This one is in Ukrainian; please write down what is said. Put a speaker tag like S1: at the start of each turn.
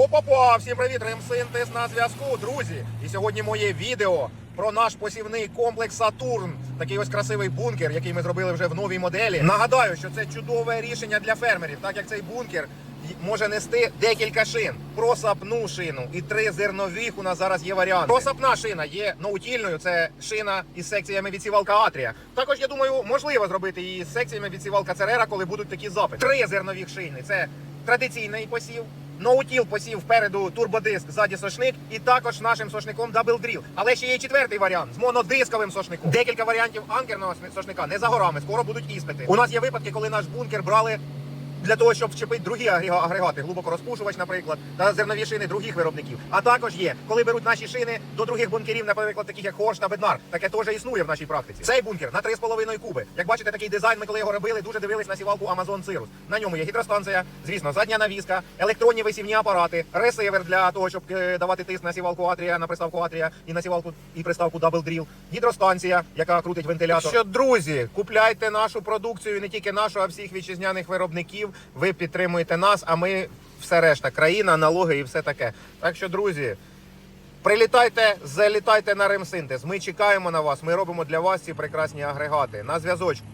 S1: Опа-па! Всім привіт! Ремсинтез на зв'язку, друзі! І сьогодні моє відео про наш посівний комплекс Сатурн. Такий ось красивий бункер, який ми зробили вже в новій моделі. Нагадаю, що це чудове рішення для фермерів, так як цей бункер може нести декілька шин. Просапну шину і три зернових у нас зараз є варіанти. Просапна шина є наутільною, це шина із секціями відсівалка Атрія. Також я думаю, можливо зробити її з секціями відсівалка Церера, коли будуть такі запити. Три зернових шини. Це традиційний посів. Ноутіл посів впереду турбодиск, ззаді сошник, і також нашим сошником даблдріл. Але ще є четвертий варіант з монодисковим сошником. Декілька варіантів анкерного сошника не за горами. Скоро будуть іспити. У нас є випадки, коли наш бункер брали. Для того щоб вчепити другі агрегати, глибоко розпушувач, наприклад, та зернові шини других виробників. А також є, коли беруть наші шини до других бункерів, наприклад, таких як Хорш та Беднар. Таке теж існує в нашій практиці. Цей бункер на 3,5 куби. Як бачите, такий дизайн, ми коли його робили, дуже дивились на сівалку Amazon Cirrus. На ньому є гідростанція, звісно, задня навіска, електронні висівні апарати, ресивер для того, щоб е, давати тиск на сівалку Атрія, на приставку Атрія і на сівалку і приставку Double Drill, гідростанція, яка крутить вентилятор. Що, друзі, купляйте нашу продукцію, не тільки нашу, а всіх вітчизняних виробників. Ви підтримуєте нас, а ми все решта, країна, налоги і все таке. Так що, друзі. Прилітайте, залітайте на Ремсинтез. Ми чекаємо на вас. Ми робимо для вас ці прекрасні агрегати. На зв'язочку.